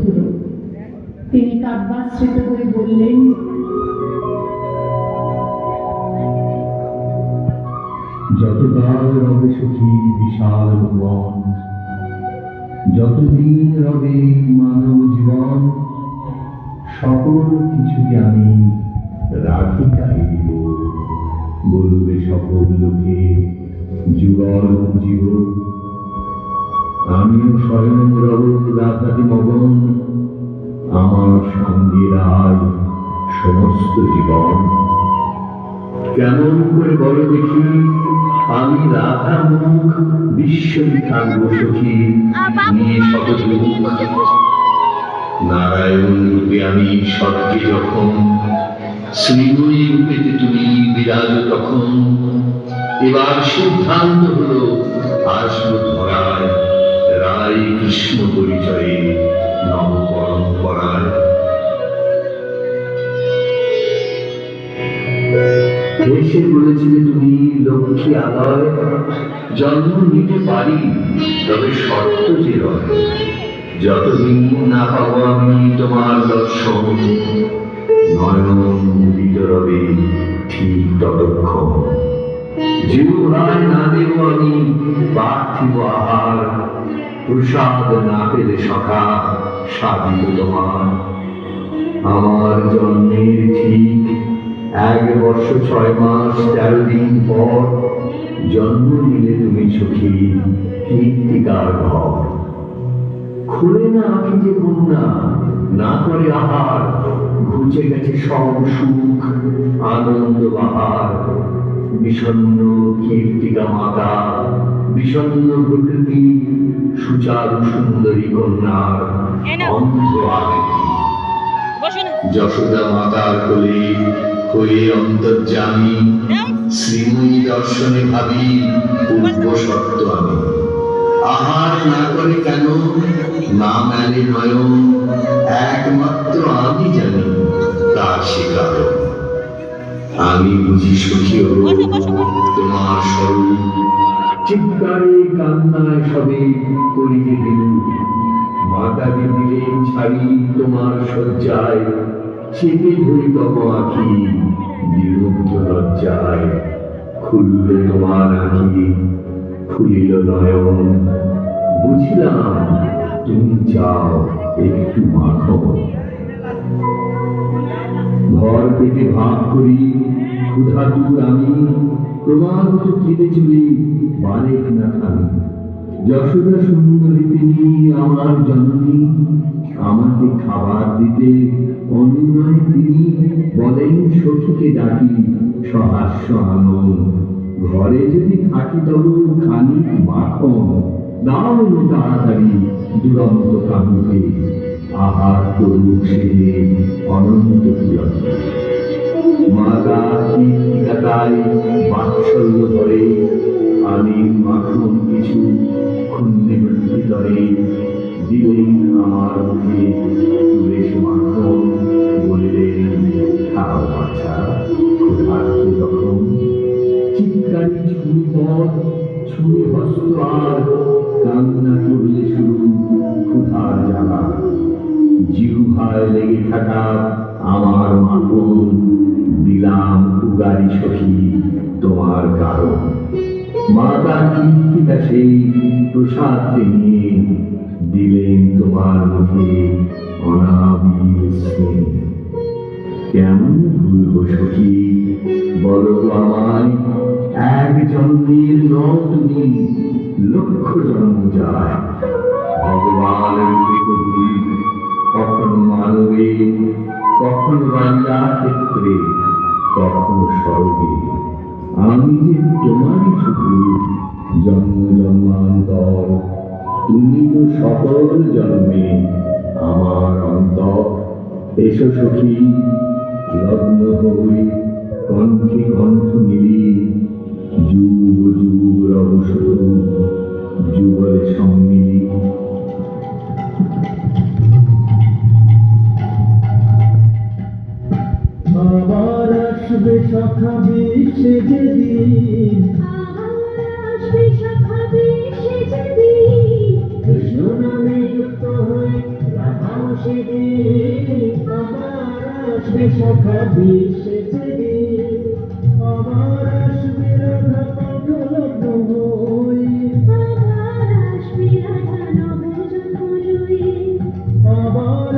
হল তিনি কাব্যাশ্রিত হয়ে বললেন রবে সুখী বিশাল যতদিন রবে মানব জীবন, সকল কিছুকে আমি রাখি চাইব। বলবে সকল লোকে, যুগল জীব আমিও স্বয়ং রব রাধাটি মগন। আমার সঙ্গে রায় সমস্ত জীবন। কেমন করে বলো দেখি, আমি রাধা মুখ বিশ্ববিখ্যাত সখী নিয়ে শতযুগ নারায়ণ রূপে আমি স্বর্গে যখন, শ্রীময়ী রূপেতে তুমি বিরাজ তখন, এবার সিদ্ধান্ত হলো আসব ধরায় রায় কৃষ্ণ পরিচয়ে নব পরম্পরায়। এসে বলেছিলে তুমি লক্ষ্মী আলয়, জন্ম নিতে পারি, তবে শর্ত যে যতদিন না পাবো আমি তোমার দর্শন, নয়ন মুদিত ঠিক ততক্ষণ। জিহুরায় না দেব আমি, পার্থিব আহার প্রসাদ না পেলে সখা সাধিত তোমার। আমার জন্মের ঠিক এক বর্ষ ছয় মাস তেরো দিন পর জন্ম নিলে তুমি সুখী কীর্তিকার ঘর। খুলে না আঁকি যে কন্যা, না করে আহার, ঘুচে গেছে সব সুখ, আনন্দ বাহার বিষণ্ণ কীর্তিকা মাতা বিষণ্ণ প্রকৃতি সুচারু সুন্দরী কন্যার অন্ধ আকৃতি যশোদা মাতার কোলে হয়ে অন্তর্জামী। শ্রীময়ী দর্শনে ভাবি পূর্ব সত্য আমি। আহার না করে কেন? না মেলে নয়ন। একমাত্র আমি জানি তার সে কারণ। আমি বুঝি সুখী। তোমার স্বরূপ। চিৎকারে কান্নায় সবে করিতে দিল মাতাকে দিলেন ছাড়ি তোমার শয্যায়, চেপে ধরি তব আঁখি বিমুগ্ধ লজ্জায়। খুলল তোমার আঁখি, খুলিল নয়ন। বুঝিলাম তুমি চাও একটু মাখন ঘর পেটে ভাগ করি ক্ষুধা দূর আমি ক্রমাগত খিদে চুরি বারেক না খানি যশোদা সুন্দরী তিনি আমার জননী, আমাকে খাবার দিতে অনুনয় তিনি বলেন, সখীকে ডাকি সহাস্য আনন্দ। ঘরে যদি থাকি তবে খানিক মাখন, দাও তাড়াতাড়ি দুরন্ত কানুকে আহার করুক সে অনন্ত পুরন্ত। মাতা কীর্তিকাতায় বাৎসল্য ধরে আমি মাখন কিছু ক্ষুণ্ণে হৃদয়ে দিলেন আমার মুখে বেশ মাখন বলিলেন খাও বাচ্চা ক্ষুধার্ত চিৎকারি ছুরি পর ছুরি হস্ত আর কান্না করলে শুরু ক্ষুধার জ্বালা। লেগে থাকা সখী তোমার কারণ। মাতা কীর্তিকা সেই প্রসাদ নিয়ে দিলেন তোমার মুখে অনাবিল স্নেহ। কেমন ভুলব সখী? বলো আমায়। এক জন্মের ন তুমি লক্ষ জন্ম যায়। ভগবানের কবি কখনো মানবে, কখনো রাজা ক্ষেত্রে কখনো স্বর্গে আমি যে তোমারই শুধু জন্ম জন্মান্তর, তুমি তো সকল জন্মে আমার অন্তর। এসো সখী লগ্ন হই কণ্ঠে কণ্ঠ মিলি যুগ আসবে সখা যেদিন। কৃষ্ণ নামে যুক্ত হয়ে রাধা সেদিন আমার আসবে সখা বিশ্বে যেদিন। আমার আসবে রাধা পাগলগ্ন হই আবার আসবে রাধা নবজন্মলয়ে আবার